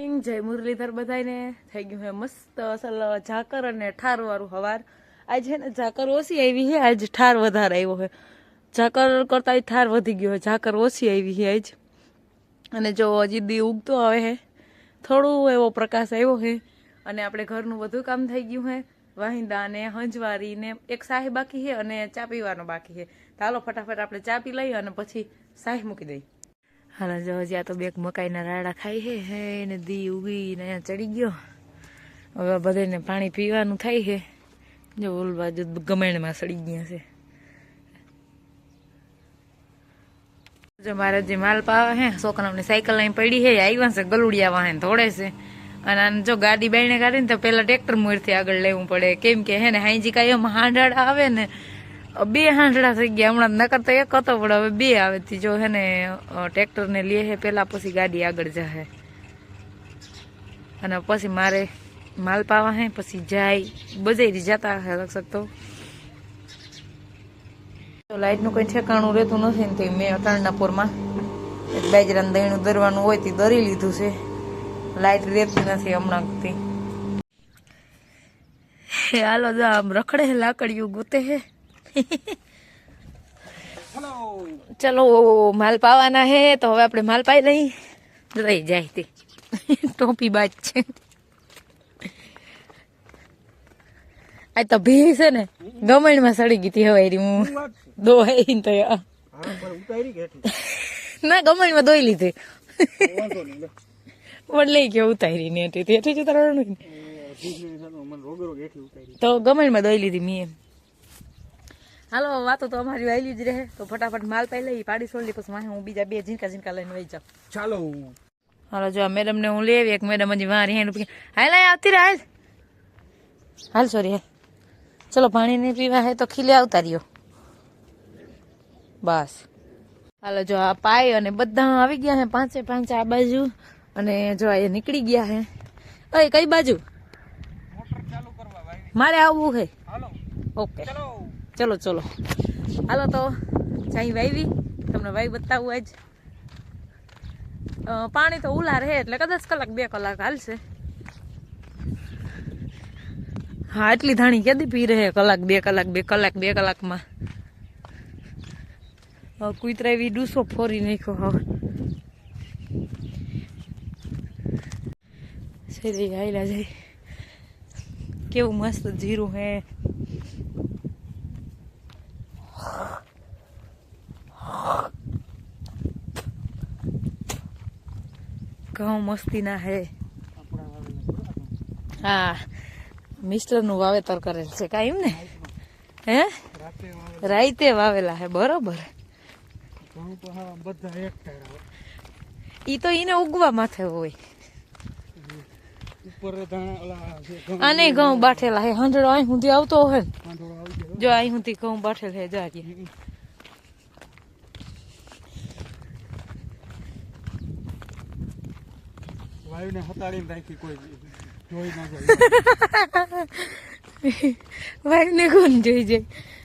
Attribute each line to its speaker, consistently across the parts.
Speaker 1: Morning જય મુરલીધર બધાને થઈ ગયું હે મસ્ત અસલ ઝાકર અને ઠાર વાળું હવાર. આજ છે ને ઝાકર ઓછી આવી છે આજ ઠાર વધારે આવ્યો છે ઝાકર કરતા ઠાર વધી ગયો છે ઝાકર ઓછી આવી છે આજ. અને જો હજી દી ઉગતો આવે છે થોડું એવો પ્રકાશ આવ્યો છે અને આપણે ઘરનું બધું કામ થઈ ગયું છે વાહિંદા ને, હંજવારી ને, એક સાહેબ બાકી છે અને ચા પીવાનો બાકી છે હાલો ફટાફટ આપણે ચા પી લઈએ અને પછી સાહી મૂકી દઈએ. હાલો જો હજી તો બેક મકાઈના રાડા ખાઈ હે હે, ને દી ઉગીને અહીંયા ચડી ગયો. હવે બધાને પાણી પીવાનું થાય છે જો ઓલ બાજુ ગમેણમાં સડી ગયા છે. જો મારે જે માલ પાવા હે, છોકરાઓની સાયકલ અહીં પડી છે આવ્યા છે, ગલુડિયા વાહન થોડે છે. અને આને જો ગાડી બાઈને કાઢીને તો પેલા ટ્રેક્ટર મોરથી આગળ લેવું પડે. કેમ કે હે ને હાઈજી કાંઈ હાંડળ આવે ને બે હાંડડા થઈ ગયા. હમણાં નકર તો એક હતો, પણ હવે બે આવે તી જો હે ને ટ્રેક્ટર ને લે હે, પેલા પછી ગાડી આગળ જાહે. અને પછી મારે માલ પાવા હે, પછી જાય. બજાઈ જતા હે લક્ષક તો. લાઈટનું કઈ ઠેકાણું રહેતું નથી ને તે મેં અટાણનાપુરમાં. બાજરાનું દહીણું દરવાનું હોય તે દરી લીધું છે. લાઈટ રહેતી નથી હમણાં થી હાલો, જો આમ રખડે હે લાકડીયું ગોતે હે. ચલો માલ પાવાના હે તો હવે આપણે માલ પાઈ લઈ. રહી જાય તે. ટોપી બાજ છે. આ તો ભી છે ને ગમણમાં સડી ગઈ હતી હવે એરી હું દોહાઈ તો. ના ગમણમાં દોઈ લીધી. પણ લઈ ગયો ઉતારી ને એટલે તેથી જ ઉતારવાનું તો ગમણમાં દોઈ લીધી મેં એમ. હાલો વાતો તો અમારી વાયલી જ રહે. તો ફટાફટ માલ પાઈ લઈ પાડી છોડી પછી માહે હું બીજા બે ઝીંકા ઝીંકા લઈને વહી જાઉં.
Speaker 2: ચાલો.
Speaker 1: હાલો જો આ મેડમ ને હું લેવી એક મેડમ હજી મારી હેન્ડ પકડી હાલ અહીં આવતી રહે હાલ. હાલ સોરી હાલ. ચલો પાણી નહીં પીવા હે તો ખીલે આવતા રહ્યો. બસ. હાલો જો આ પાય અને બધા આવી ગયા હે પાંચે પાંચ આ બાજુ. અને જો આ એ નીકળી ગયા હે. અય કઈ બાજુ?
Speaker 2: મોટર ચાલુ કરવા ભાઈ
Speaker 1: મારે આવવું હે.
Speaker 2: હાલો.
Speaker 1: ઓકે.
Speaker 2: ચલો.
Speaker 1: ચલો ચલો. હાલો તો ચાઈ વાવી તમને વાવી બતાવું આજ. પાણી તો ઉલા રહે એટલે કદાચ કલાક બે કલાક હાલશે. હા એટલી ધાણી કેદી પી રહે? કલાક બે કલાક બે કલાક, બે કલાકમાં. કુતરા એવી ડૂસો ફોરી નાખ્યો હવે સેરી હાઈલા જાય. કેવું મસ્ત જીરું હે. ઘઉં મસ્તીના હે. હા, મિસ્ટરનું વાવેતર કરેલ છે કાંઈ એમ ને? હે? રાઈતે વાવેલા હે, બરોબર. ઈ તો એને ઉગવા માથે હોય.
Speaker 2: અને ઘઉં
Speaker 1: બાઠેલા હે હંડળો અહીં સુધી આવતો હોય જો અહીં સુધી ઘઉં બાઠેલ હે જારી
Speaker 2: વાયુને હતાડીને રાખી કોઈ જોઈ ના જાય.
Speaker 1: ભાઈને કોણ જોઈ જાય?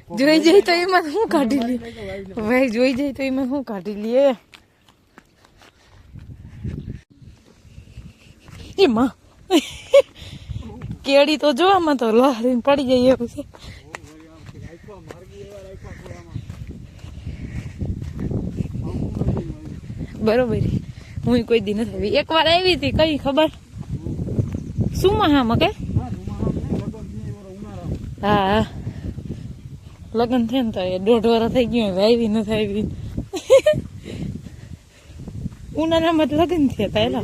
Speaker 1: જોઈ જાય તો એમાં શું કાઢી લે? ભાઈ જોઈ જાય તો એમાં શું કાઢી લે? એમાં કેળી તો જોવામાં તો લહરીને પડી જાય એવું છે. બરોબર. હું કોઈ દી નથી આવી. એક વાર આવી હતી, કઈ ખબર? શું મહામાં કે?
Speaker 2: હા લગન
Speaker 1: થયા ને તો એ દોઢ વર્ષ થઈ ગયું આવી નથી આવી. ઉનાળામાં જ લગ્ન થયા
Speaker 2: ભાઈ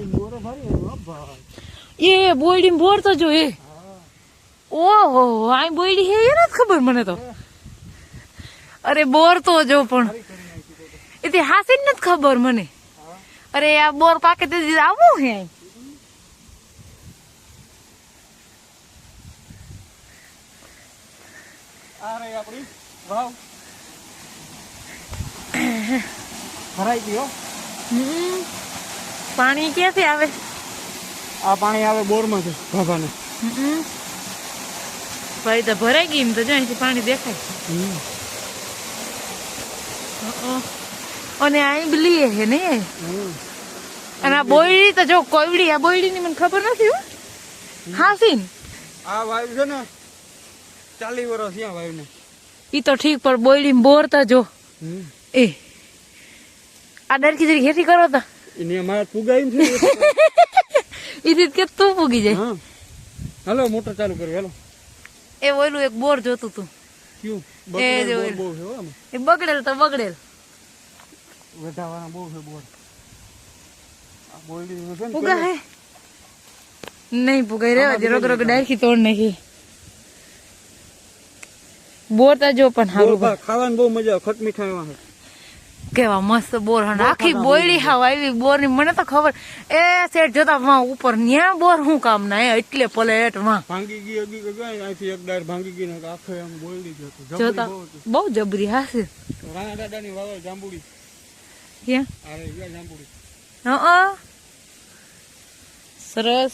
Speaker 1: એ બોયડી બોર તો જો એ. ઓહો આ બોયડી હે એ નથી ખબર મને તો. અરે બોર તો જો પણ. એ તે હાસી જ નથી ખબર મને. અરે આ બોર પાકે તે આવું હે
Speaker 2: આ આપણી વાવ ભરાઈ ગયો
Speaker 1: હમ. પાણી ક્યાંથી આવે
Speaker 2: આ પાણી આવે બોરમાંથી ભાભાને.
Speaker 1: ભાઈ તો ભરાઈ ગઈ એમ તો જો અહીંથી પાણી દેખાય. અને અહીં બલી હે ને? અને આ બોયડી તો જો કોયડી આ બોયડી ની મને ખબર નથી હો. હાસીન
Speaker 2: આ વાયુ છે ને ચાલી વર્ષ ત્યાં વાયુ ને
Speaker 1: ઈ તો ઠીક પણ બોયડી બોર તો જો. એ. આ ડરકી જરી ખેતી કરો તો.
Speaker 2: એને અમારે પુગાયું છે
Speaker 1: ઈ રીત કે તું પૂગી જાય.
Speaker 2: હાલો મોટર ચાલુ કર્યો હાલો.
Speaker 1: એ ઓયલું એક બોર જોતું તું. એ બગડેલ તો બગડેલ.
Speaker 2: વધાવાના બહુ છે બોર આ બોરડીનું છે ને
Speaker 1: હે. નહીં પુગાઈ રેવા દે રોગ રોગ ડાયરખી તોડ નાખી. બોર તો જો પણ હારું
Speaker 2: ખાવાની બહુ મજા ખટ મીઠા એવા
Speaker 1: કેવા મસ્ત બોર હન આખી બોયડી હાવ આવી બોરની મને તો ખબર એ સેઠ જોતા માં ઉપર ન્યા બોર હું કામ ના એટલે પલેટમાં.
Speaker 2: ભાંગી ગઈ અગી ગઈ અહીંથી એક ડાર ભાંગી ગઈ ને આખે આમ જ જબરી
Speaker 1: જોતા
Speaker 2: બહુ
Speaker 1: જબરી હાસે
Speaker 2: રાણા દાદાની વાવ જાંબુડી.
Speaker 1: ક્યાં
Speaker 2: રહી
Speaker 1: હા સરસ.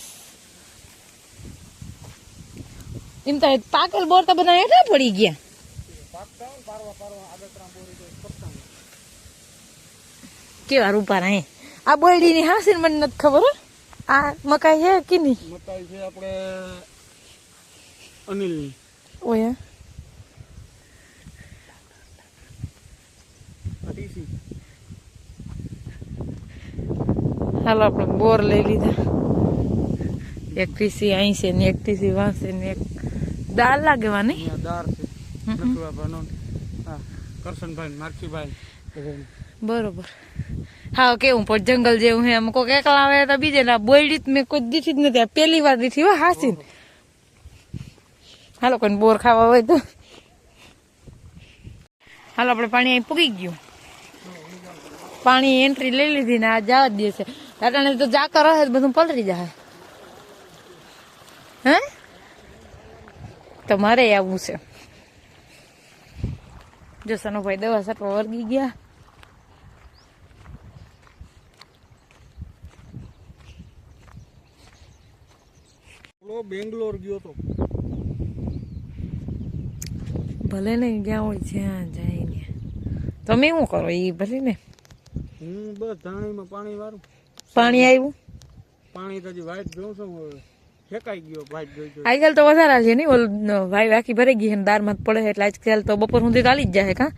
Speaker 1: એમ તો પાકલ બોર તો બધા એટલા પડી ગયા. કેવા રૂપા હે? આ બોયડી ની હાસી મને નથી ખબર આ મકાઈ હે કે નહીં?
Speaker 2: મકાઈ છે આપણે અનિલની.
Speaker 1: ઓય. હાલો આપણે બોર લઈ લીધા. એક ટીસી અહીં છે ને એક ટીસી વાંચશે ને એક દાળ લાગવાની
Speaker 2: છે.
Speaker 1: બરોબર. હા કેવું? પણ જંગલ જેવું હે. અમે કોઈક એકલા આવે તો બીજે ના બોયડી મેં કોઈ દીધી જ નથી. આ પહેલી વાર દીધી હોય હાસી હાલો કોઈ બોર ખાવા હોય તો. હાલો આપણે પાણી અહીં પૂગી ગયું. પાણી એન્ટ્રી લઈ લીધી ને આ જવા જ દેશે દાદાને તો જાકર રહે બધું પલરી જાય. હે? તો મારે આવવું છે. જો સનુભાઈ દવા સાટવા વર્ગી ગયા.
Speaker 2: બેંગ્લોર ગયો તો.
Speaker 1: ભલે ને ગયા હોય જ્યાં જાય ને. તમે શું કરો એ ભલે ને?
Speaker 2: હું બસ ધાણીમાં પાણી વાળું
Speaker 1: પાણી આવ્યું
Speaker 2: પાણી તો વાઈટ જોઉં છું હવે. ફેંકાઈ ગયો વાઈટ જોઈ
Speaker 1: આજકાલ તો વધારે છે ને ઓલ ભાઈ આખી ભરી ગઈ દારમાં પડે એટલે આજકાલ તો બપોર સુધી ચાલી જ જાય કા?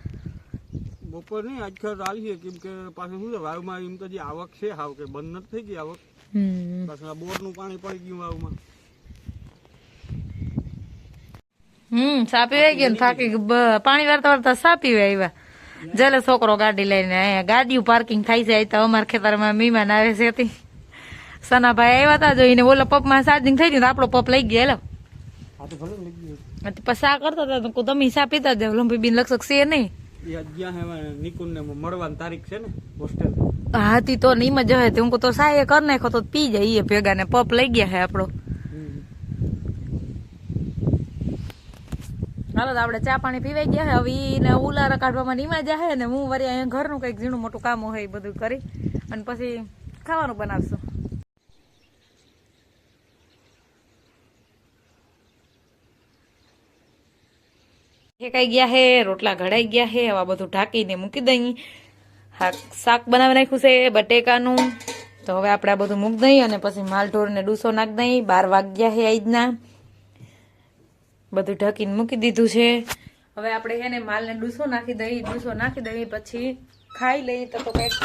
Speaker 2: બપોર નહીં આજકાલ આવી છે. કેમ કે પાછું શું છે વાવમાં એમ તો જે આવક છે હાવ કે બંધ નથી થઈ ગઈ આવક. પાછું નું બોરનું પાણી પડી ગયું વાવમાં.
Speaker 1: હમ સાપી આવી ગયો ને થાકી પાણી વારતા વારતા સાપી આવ્યા. જલે છોકરો ગાડી લઈને અહીંયા ગાડીઓ પાર્કિંગ થાય છે તો અમારા ખેતરમાં મહેમાન આવે છે હતી સનાભાઈ આવ્યા હતા જોઈને ઓલો પપમાં ચાર્જિંગ થઈ ગયું તો આપણો પપ લઈ ગયો
Speaker 2: તો
Speaker 1: અને પછી આ કરતા હતા તો તમે સા પીતા જાવ લંબી બીન લક્ષક છે નહીં.
Speaker 2: હા
Speaker 1: હાથી તો નહીં મજા હોય હું તો સાયે કર નાખો તો પી જાય એ ભેગા ને પપ લઈ ગયા હે આપણો. હાલો આપણે ચા પાણી પીવાઈ ગયા હવે એને ઉલારા કાઢવામાં નીમા જાય ને હું વરી અહીંયા ઘરનું કંઈક ઝીણું મોટું કામ હોય એ બધું કરી અને પછી ખાવાનું બનાવશું. ફેંકાઈ ગયા હે, રોટલા ઘડાઈ ગયા હે આવા બધું ઢાંકીને મૂકી દઈ. શાક બનાવી નાખ્યું છે, બટેકાનું. તો હવે આપણે આ બધું મૂકી દઈએ અને પછી માલઢોરને ડૂસો નાખી દઈ. બાર વાગ્યા હે આજના બધું ઢકીને મૂકી દીધું છે. હવે આપણે છે ને માલને ડૂસો નાખી દઈ ડૂસો નાખી દઈ પછી ખાઈ લઈએ તો તો કંઈક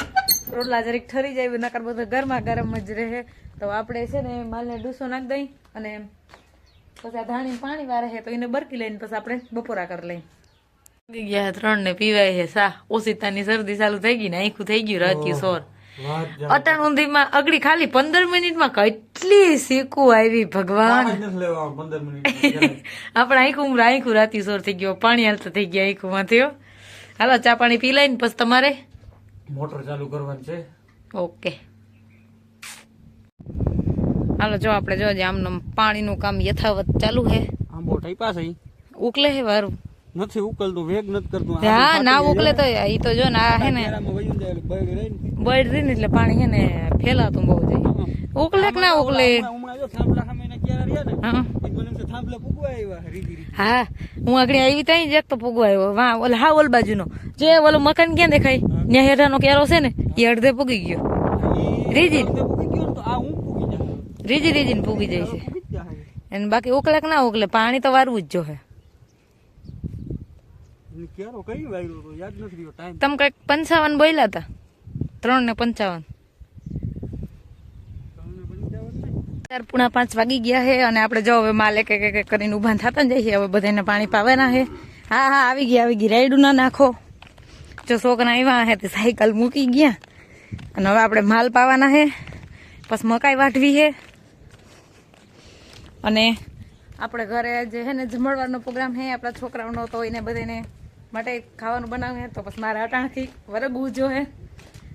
Speaker 1: રોટલા જરીક ઠરી જાય નકર બધું ગરમા ગરમ જ રહે. તો આપણે છે ને માલને ડૂસો નાખી દઈ અને પછી આ ધાણી પાણી વારે છે તો એને બરકી લઈને પછી આપણે બપોરા કરી લઈ ઉગી ગયા ત્રણ ને પીવાય છે સા. ઓસિતાની શરદી ચાલુ થઈ ગઈ ને આખું થઈ ગયું રાત્યું સોર. અટાણ ઊંધીમાં અગડી ખાલી પંદર મિનિટમાં કેટલી શીખું આવી ભગવાન. આપણે આખું આખું રાતી સોર થઈ ગયો પાણી હાલતો થઈ ગયા આખું માં થયો. હાલો ચા પાણી પી લઈને પછી તમારે?
Speaker 2: મોટર ચાલુ કરવાની છે.
Speaker 1: ઓકે. હાલો જો આપણે જો આમનું પાણીનું કામ યથાવત ચાલુ છે
Speaker 2: આંબો ટાઈપા છે
Speaker 1: ઉકલે હે વારું.
Speaker 2: નથી ઉકલતું વેગ નથી કરતું.
Speaker 1: હા ના ઉકલે તો ઈ તો જો ને આ હે ને.
Speaker 2: બળી રહી ને.
Speaker 1: એટલે પાણી છે ને ફેલાતું બહુ જાય. ઉકલે કે ના ઉકલે? હા. હા આગળ આવી ત્યાં જ એક તો પૂગવા આવ્યો. વાહ ઓલા હા ઓલ બાજુનો. જે ઓલો મકાન ક્યાં દેખાય? ત્યાં હેઠાનો કેરો છે ને એ અડધે પૂગી ગયો. રીજી
Speaker 2: રીજી રીજી ગયો ને આ હું પૂગી જાય
Speaker 1: રીજી રીજીને પૂગી જાય છે. અને બાકી ઉકલે કે ના ઉકલે પાણી તો વારવું જ જોહે તમે કંઈક પંચાવન બોલ્યા હતા? ત્રણ ને પંચાવન. ચાર પૂણા પાંચ વાગી ગયા છે અને આપણે જો હવે માલ એક કરીને ઊભા થતા જઈએ. હવે બધાને પાણી પાવાના છે હા હા, આવી ગયા, આવી ગઈ રાયડું ના નાખો. જો છોકરા આવ્યા હે તે સાયકલ મૂકી ગયા. અને હવે આપણે માલ પાવાના હે. પછી મકાઈ વાટવી હે. અને આપણે ઘરે જે છે ને જમણવારનો પ્રોગ્રામ હે, આપણા છોકરાઓનો તો એને બધાને માટે ખાવાનું બનાવે. તો પછી મારા અટાણથી વરગવું જો હે.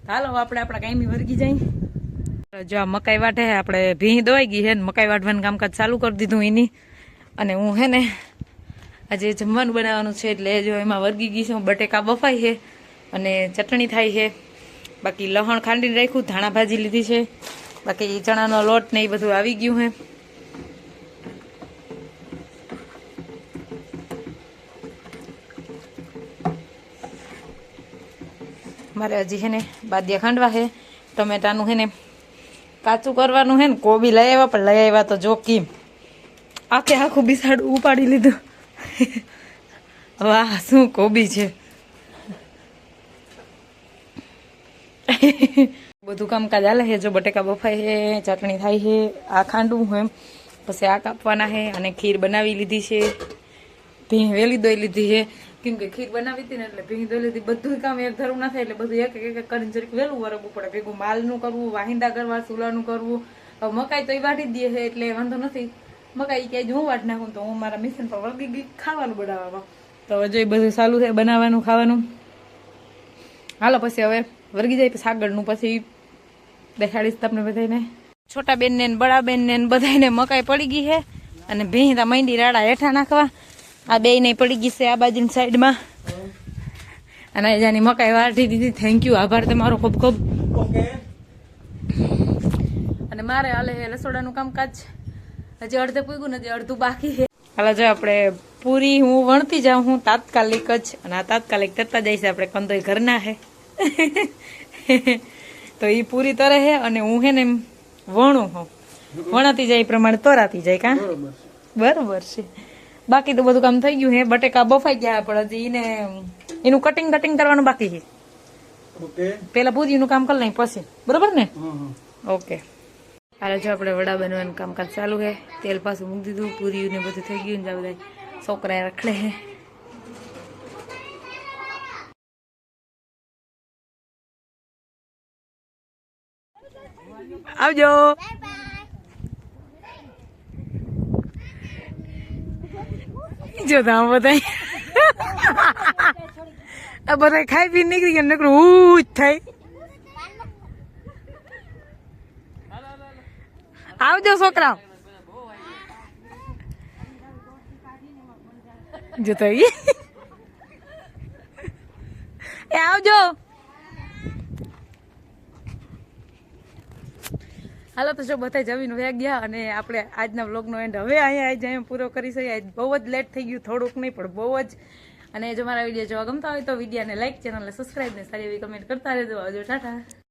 Speaker 1: હાલો, આપણે આપણા કાયમી વર્ગી જાય જો આ મકાઈ વાટે આપણે ભીં દોવાઈ ગઈ છે ને મકાઈ વાટવાનું કામકાજ ચાલુ કરી દીધું એની. અને હું હે ને આજે જમવાનું બનાવવાનું છે એટલે જો એમાં વર્ગી ગઈ છે બટેકા બફાઈ છે અને ચટણી થાય છે બાકી લહણ ખાંડીને રાખ્યું, ધાણા ભાજી લીધી છે. બાકી ચણાનો લોટ ને એ બધું આવી ગયું છે મારે હજી છે ને બાદિયા ખાંડવા છે, ટમેટાનું છે ને કાચું કરવાનું છે ને, કોબી લઈ આવ્યા, પણ લઈ આવ્યા તો જો કેમ. આખે આખું બિસાડું ઉપાડી લીધું. વાહ, શું કોબી છે. બધું કામકાજ હાલે છે, જો બટેકા બફાય છે, ચટણી થાય છે, આ ખાંડવું હોય પછી આ કાપવાના છે અને ખીર બનાવી લીધી છે ભીણ વેલી દોઈ લીધી છે. કેમ કે ખીર બનાવી હતી ને એટલે ભીંગી દોલી હતી. બધું કામ એક ધરું ના થાય એટલે બધું એક એક કરીને જરીક વહેલું વરગવું પડે. ભેગું માલનું કરવું, વાહિંદા કરવા સુલાનું કરવું. મકાઈ તો એ વાટી દે છે એટલે વાંધો નથી. મકાઈ ક્યાંય હું વાટ નાખું તો હું મારા મિશન પર વળગી ગઈ ખાવાનું બનાવવામાં. તો જો એ બધું સારું થાય બનાવવાનું, ખાવાનું. હાલો પછી હવે વર્ગી જાય પછી આગળનું, પછી દેખાડીશ તમને બધાને છોટા બેન ને બડા બેન ને બધાને મકાઈ પડી ગઈ છે અને ભીંતા મંડી રાડા હેઠા નાખવા. આ બે નહીં પડી ગઈ છે આ બાજુની સાઈડમાં. અને જાની મકાઈ વાટી દીધી. થેન્ક યુ આભાર તમારો ખૂબ ખૂબ. અને મારે હાલે રસોડાનું કામકાજ. હજી અડધે પૂગ્યું નથી અડધું બાકી છે. હાલો જો આપણે પૂરી હું વણતી જાઉં હું તાત્કાલિક જ અને આ તાત્કાલિક તરતા જાય છે આપણે કંદોય ઘરના હે. તો એ પૂરી તરે હે અને હું હે ને વણું હું. વણાતી જાય એ પ્રમાણે તોરાતી જાય કા?
Speaker 2: બરોબર
Speaker 1: છે. બાકી તો બધું કામ થઈ ગયું હે બટેકા બફાઈ ગયા પણ હજી ને એનું કટિંગ કટિંગ કરવાનું બાકી છે. પેલા પૂરીનું કામ કરી લઈ પછી. બરોબર ને? ઓકે. હાલે જો આપણે વડા બનવાનું કામકાજ ચાલુ છે. તેલ પાછું મૂકી દીધું પૂરીયું ને બધું થઈ ગયું ને બધા છોકરા રખડે. છે આવજો જો તો આમ બધા આ બધા ખાઈ પી નીકળી ગયા નકરું હું જ થાય. આવજો છોકરા જતો એ આવજો. હાલો તો જો બધા જમીન વ્યા ગયા અને આપણે આજના વ્લોગનો એન્ડ હવે અહીંયા આજે અહીંયા પૂરો કરી શકીએ. બહુ જ લેટ થઈ ગયું, થોડુંક નહીં, પણ બહુ જ. અને જો મારા વીડિયો જોવા ગમતા હોય તો વિડીયાને લાઇક ચેનલને સબસ્ક્રાઈબ ને સારી એવી કમેન્ટ કરતા રહેજો. આવજો, ટાટા.